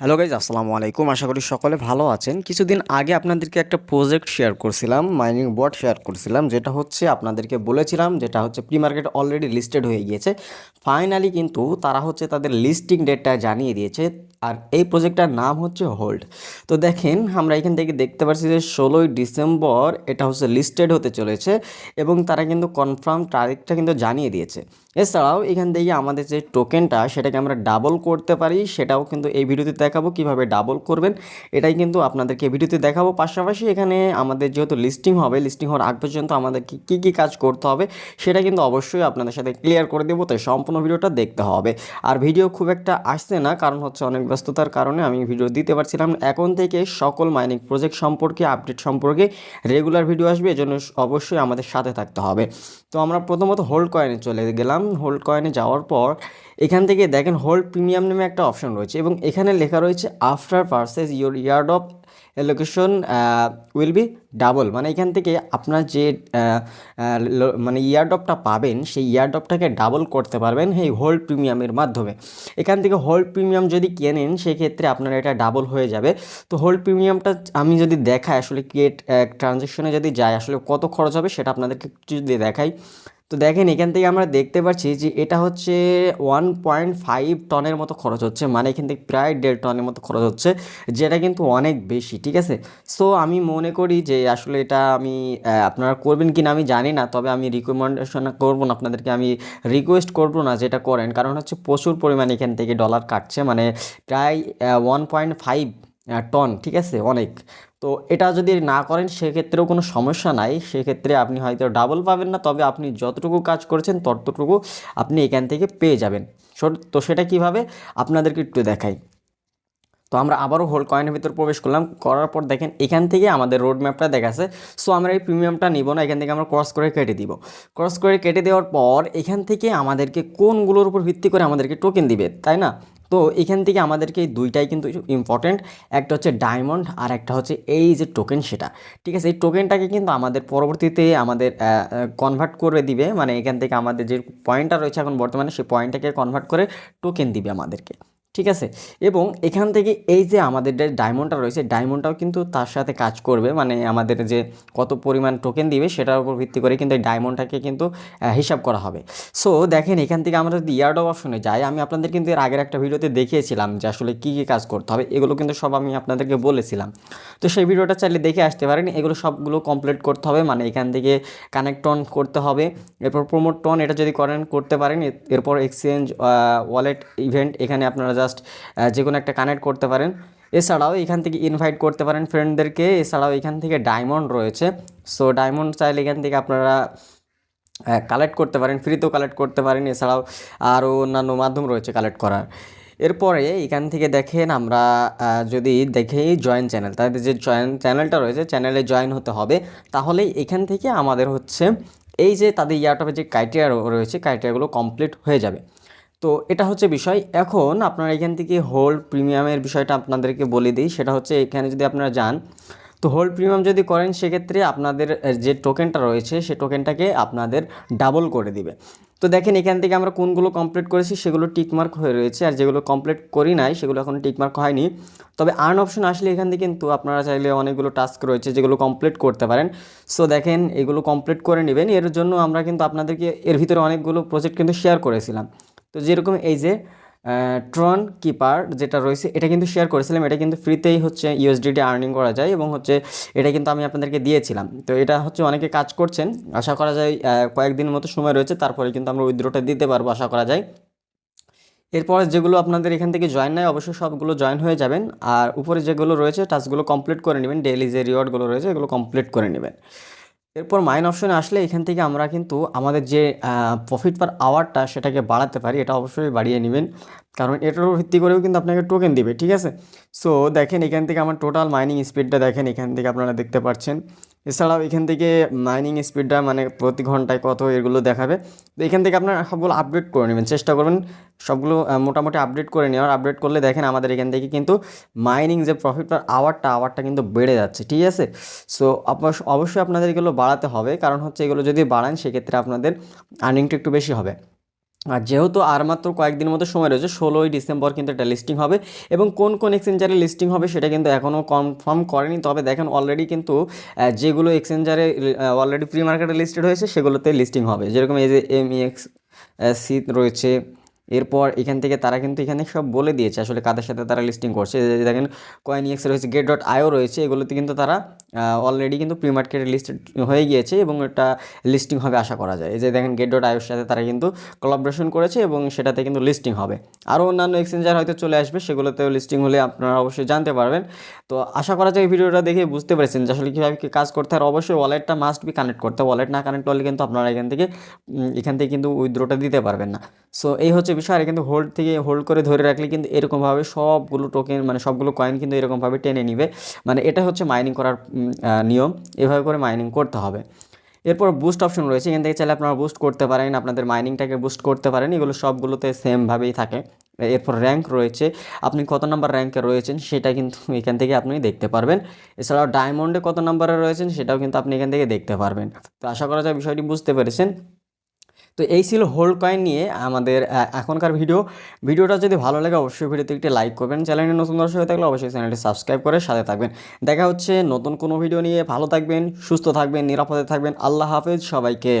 Hello guys আসসালামু আলাইকুম। আশা করি সকলে ভালো আছেন। কিছুদিন আগে আপনাদেরকে একটা প্রজেক্ট শেয়ার করছিলাম মাইনিং বোর্ড শেয়ার করছিলাম, যেটা হচ্ছে আপনাদেরকে বলেছিলাম, যেটা হচ্ছে প্রি মার্কেট অলরেডি লিস্টেড হয়ে গিয়েছে। ফাইনালি কিন্তু তারা হচ্ছে তাদের লিস্টিং ডেটটা জানিয়ে দিয়েছে। আর এই প্রজেক্টটার নাম হচ্ছে হোল্ড তো দেখেন, আমরা এখান থেকে দেখতে পাচ্ছি যে ষোলোই ডিসেম্বর এটা হচ্ছে লিস্টেড হতে চলেছে এবং তারা কিন্তু কনফার্ম তারিখটা কিন্তু জানিয়ে দিয়েছে। এছাড়াও এখান থেকে আমাদের যে টোকেনটা সেটাকে আমরা ডাবল করতে পারি, সেটাও কিন্তু এই ভিডিওতে দেখাবো কীভাবে ডাবল করবেন। এটাই কিন্তু আপনাদেরকে ভিডিওতে দেখাবো। পাশাপাশি এখানে আমাদের যেহেতু লিস্টিং হবে লিস্টিং হওয়ার আগ পর্যন্ত আমাদেরকে কী কী কাজ করতে হবে, সেটা কিন্তু অবশ্যই আপনাদের সাথে ক্লিয়ার করে দেবো। তাই সম্পূর্ণ ভিডিওটা দেখতে হবে। আর ভিডিও খুব একটা আসছে না, কারণ হচ্ছে অনেক ব্যস্ততার কারণে আমি ভিডিও দিতে পারছিলাম এখন থেকে সকল মাইনিং প্রজেক্ট সম্পর্কে আপডেট সম্পর্কে রেগুলার ভিডিও আসবে, এজন্য অবশ্যই আমাদের সাথে থাকতে হবে। তো আমরা প্রথমত হোল্ড কয়েনে চলে গেলাম। হোল্ড কয়েনে যাওয়ার পর এখান থেকে দেখেন হোল্ড প্রিমিয়াম নামে একটা অপশন রয়েছে এবং এখানে লেখা রয়েছে after purchase your yard of allocation will be double মানে এখান থেকে আপনার যে মানে ইয়ারডপটা পাবেন, সেই ইয়ারডপটাকে ডাবল করতে পারবেন, এই হোল্ড প্রিমিয়ামের মাধ্যমে। এখান থেকে হোল্ড প্রিমিয়াম যদি কেনেন, সেক্ষেত্রে আপনার এটা ডাবল হয়ে যাবে। তো হোল্ড প্রিমিয়ামটা আমি যদি দেখাই, আসলে ক্রিয়েট ট্রানজ্যাকশনে যদি যায়, আসলে কত খরচ হবে, সেটা আপনাদেরকে একটু যদি দেখাই। তো দেখেন, এখান থেকে আমরা দেখতে পাচ্ছি যে এটা হচ্ছে ওয়ান পয়েন্ট ফাইভ টনের মতো খরচ হচ্ছে মানে এখান থেকে প্রায় দেড় টনের মতো খরচ হচ্ছে, যেটা কিন্তু অনেক বেশি, ঠিক আছে? সো আমি মনে করি যে আসলে এটা আমি আপনারা করবেন কি না আমি জানি না, তবে আমি রিকমেন্ডেশন করব না, আপনাদেরকে আমি রিকোয়েস্ট করব না যেটা করেন, কারণ হচ্ছে প্রচুর পরিমাণে এখান থেকে ডলার কাটছে মানে প্রায় ওয়ান পয়েন্ট ফাইভ টন ঠিক আছে? অনেক। তো এটা যদি না করেন, সেক্ষেত্রেও কোনো সমস্যা নাই। সেক্ষেত্রে আপনি হয়তো ডাবল পাবেন না, তবে আপনি যতটুকু কাজ করেছেন, ততটুকু আপনি এখান থেকে পেয়ে যাবেন। তো সেটা কীভাবে? আপনাদেরকে একটু দেখাই। তো আমরা আবারও হোল্ড কয়েনের ভিতর প্রবেশ করলাম। করার পর দেখেন এখান থেকে আমাদের রোড ম্যাপটা দেখাচ্ছে। সো আমরা এই প্রিমিয়ামটা নিব না, এখান থেকে আমরা ক্রস করে কেটে দিব। ক্রস করে কেটে দেওয়ার পর এখান থেকে আমাদেরকে কোনগুলোর উপর ভিত্তি করে আমাদেরকে টোকেন দিবে, তাই না? তো এখান থেকে আমাদেরকে এই দুইটাই কিন্তু ইম্পর্টেন্ট একটা হচ্ছে ডায়মন্ড আর একটা হচ্ছে এই যে টোকেন সেটা। ঠিক আছে, এই টোকেনটাকে কিন্তু আমাদের পরবর্তীতে আমাদের কনভার্ট করে দিবে। মানে এখান থেকে আমাদের যে পয়েন্টটা রয়েছে এখন বর্তমানে, সেই পয়েন্টটাকে কনভার্ট করে টোকেন দিবে আমাদেরকে। ঠিক আছে? এবং এখান থেকে এই যে আমাদের যে ডায়মন্ডটা রয়েছে, ডায়মন্ডটাও কিন্তু তার সাথে কাজ করবে। মানে আমাদের যে কত পরিমাণ টোকেন দিবে, সেটার উপর ভিত্তি করে কিন্তু এই ডায়মন্ডটাকে কিন্তু হিসাব করা হবে। সো দেখেন, এখান থেকে আমরা যদি ইয়ার্ড অপশনে যাই, আমি আপনাদের কিন্তু এর আগের একটা ভিডিওতে দেখিয়েছিলাম যে আসলে কী কী কাজ করতে হবে। এগুলো কিন্তু সব আমি আপনাদেরকে বলেছিলাম। তো সেই ভিডিওটা চাইলে দেখে আসতে পারেন। এগুলো সবগুলো কমপ্লিট করতে হবে। মানে এখান থেকে কানেক্ট অন করতে হবে। এরপর প্রমোট টন এটা যদি করেন, করতে পারেন। এরপর এক্সচেঞ্জ ওয়ালেট ইভেন্ট এখানে আপনারা জাস্ট যে কোনো একটা কানেক্ট করতে পারেন। এছাড়াও এখান থেকে ইনভাইট করতে পারেন ফ্রেন্ডদেরকে এছাড়াও এখান থেকে ডায়মন্ড রয়েছে। সো ডায়মন্ড চাইলে এখান থেকে আপনারা কালেক্ট করতে পারেন ফ্রিতেও কালেক্ট করতে পারেন। এছাড়াও আরও অন্যান্য মাধ্যম রয়েছে কালেক্ট করার। এরপরে এখান থেকে দেখেন আমরা যদি দেখি জয়েন চ্যানেল তাদের যে জয়েন চ্যানেলটা রয়েছে চ্যানেলে জয়েন হতে হবে। তাহলে এখান থেকে আমাদের হচ্ছে, এই যে তাদের ইয়ারটপে যে ক্রাইটেরিয়া রয়েছে ক্রাইটেরিয়াগুলো কমপ্লিট হয়ে যাবে। তো এটা হচ্ছে বিষয়। এখন আপনারা এখান থেকে হোল্ড প্রিমিয়ামের বিষয়টা আপনাদেরকে বলে দিই। সেটা হচ্ছে এখানে যদি আপনারা যান, তো হোল্ড প্রিমিয়াম যদি করেন, সেক্ষেত্রে আপনাদের যে টোকেনটা রয়েছে, সে টোকেনটাকে আপনাদের ডাবল করে দিবে। তো দেখেন এখান থেকে আমরা কোনগুলো কমপ্লিট করেছি, সেগুলো টিকমার্ক হয়ে রয়েছে। আর যেগুলো কমপ্লিট করি নাই, সেগুলো এখন টিকমার্ক হয়নি। তবে আর্ন অপশন আসলে এখান থেকে কিন্তু আপনারা চাইলে অনেকগুলো টাস্ক রয়েছে, যেগুলো কমপ্লিট করতে পারেন। সো দেখেন, এগুলো কমপ্লিট করে নেবেন। এর জন্য আমরা কিন্তু আপনাদেরকে, এর ভিতরে অনেকগুলো প্রজেক্ট কিন্তু শেয়ার করেছিলাম। তো যেরকম এই যে ট্রন কিপার যেটা রয়েছে এটা কিন্তু শেয়ার করেছিলাম এটা কিন্তু ফ্রিতেই হচ্ছে ইউএসডিটি আর্নিং করা যায় এবং হচ্ছে এটা কিন্তু আমি আপনাদেরকে দিয়েছিলাম। তো এটা হচ্ছে অনেকে কাজ করছেন আশা করা যায় আহ, কয়েকদিনের মতো সময় রয়েছে তারপরে কিন্তু আমরা উইথড্রটা দিতে পারব আশা করা যায়। এরপরে যেগুলো আপনাদের এখান থেকে জয়েন নেয় অবশ্যই সবগুলো জয়েন হয়ে যাবেন। আর উপরে যেগুলো রয়েছে টাস্কগুলো কমপ্লিট করে নেবেন ডেইলি যে রিওয়ার্ডগুলো রয়েছে এগুলো কমপ্লিট করে নেবেন। এরপর মাইন অপশনে আসলে এখান থেকে আমরা কিন্তু আমাদের যে প্রফিট পার আওয়ারটা সেটাকে বাড়াতে পারি, এটা অবশ্যই বাড়িয়ে নেবেন। কারণ এটার উপর ভিত্তি করেও কিন্তু আপনাকে টোকেন দিবে, ঠিক আছে? সো দেখেন এখান থেকে আমার টোটাল মাইনিং স্পিডটা দেখেন, এখান থেকে আপনারা দেখতে পাচ্ছেন। এছাড়াও এখান থেকে মাইনিং স্পিডটা মানে প্রতি ঘন্টায় কত এগুলো দেখাবে। তো এখান থেকে আপনারা সবগুলো আপডেট করে নেবেন, চেষ্টা করবেন সবগুলো মোটামুটি আপডেট করে নেওয়ার। আপডেট করলে দেখেন আমাদের এখান থেকে কিন্তু মাইনিং যে প্রফিট পার আওয়ারটা আওয়ারটা কিন্তু বেড়ে যাচ্ছে, ঠিক আছে? সো অবশ্যই আপনাদের এগুলো বাড়াতে হবে। কারণ হচ্ছে এগুলো যদি বাড়ান, সেক্ষেত্রে আপনাদের আর্নিংটা একটু বেশি হবে। আর যেহেতু আর মাত্র কয়েকদিন মতো সময় রয়েছে, ষোলোই ডিসেম্বর কিন্তু এটা লিস্টিং হবে এবং কোন কোন এক্সচেঞ্জারে লিস্টিং হবে সেটা কিন্তু এখনও কনফার্ম করেনি। তবে দেখেন অলরেডি কিন্তু যেগুলো এক্সচেঞ্জারে অলরেডি প্রি মার্কেটে লিস্টেড হয়েছে, সেগুলোতে লিস্টিং হবে। যেরকম এই যে এম এক্স সি রয়েছে এরপর এখান থেকে তারা কিন্তু এখানে সব বলে দিয়েছে আসলে কাদের সাথে তারা লিস্টিং করছে। দেখেন কয়েন এক্স রয়েছে গেট ডট আইও রয়েছে, এগুলোতে কিন্তু তারা অলরেডি কিন্তু প্রি মার্কেটে লিস্টেড হয়ে গিয়েছে এবং এটা লিস্টিং হবে আশা করা যায়। এই যে দেখেন গেট ডট আইওর সাথে তারা কিন্তু কোলাবরেশন করেছে এবং সেটাতে কিন্তু লিস্টিং হবে। আরও অন্যান্য এক্সচেঞ্জার হয়তো চলে আসবে, সেগুলোতেও লিস্টিং হলে আপনারা অবশ্যই জানতে পারবেন। তো আশা করা যায় ভিডিওটা দেখে বুঝতে পেরেছেন যে আসলে কীভাবে কী কাজ করতে হয়। আর অবশ্যই ওয়ালেটটা মাস্ট বি কানেক্ট করতে ওয়ালেট না কানেক্ট করলে কিন্তু আপনারা এখান থেকে এখান থেকে কিন্তু উইথড্রোটা দিতে পারবেন না। সো এই হচ্ছে বিষয়, আর কিন্তু হোল্ড থেকে হোল্ড করে ধরে রাখলে কিন্তু এরকমভাবে সবগুলো টোকেন মানে সবগুলো কয়েন কিন্তু এরকমভাবে টেনে নিবে। মানে এটা হচ্ছে মাইনিং করার নিয়ম। এভাবে করে মাইনিং করতে হবে। এরপর বুস্ট অপশন রয়েছে। এখান থেকে চাইলে আপনারা বুস্ট করতে পারেন, আপনাদের মাইনিংটাকে বুস্ট করতে পারেন। এগুলো সবগুলোতে সেমভাবেই থাকে। এরপর র্যাঙ্ক রয়েছে। আপনি কত নাম্বার র্যাঙ্কে রয়েছেন সেটা কিন্তু এখান থেকে আপনি দেখতে পারবেন। এছাড়াও ডায়মন্ডে কত নাম্বারে রয়েছেন সেটাও কিন্তু আপনি এখান থেকে দেখতে পারবেন। তো আশা করা যায় বিষয়টি বুঝতে পেরেছেন। তো এই ছিল হোল্ড কয়েন নিয়ে আমাদের এখনকার ভিডিও ভিডিওটা যদি ভালো লাগে, অবশ্যই ভিডিওতে একটি লাইক করবেন। চ্যানেলে নতুন দর্শক হয়ে থাকলে অবশ্যই চ্যানেলটি সাবস্ক্রাইব করে সাথে থাকবেন। দেখা হচ্ছে নতুন কোনো ভিডিও নিয়ে। ভালো থাকবেন, সুস্থ থাকবেন, নিরাপদে থাকবেন। আল্লাহ হাফেজ সবাইকে।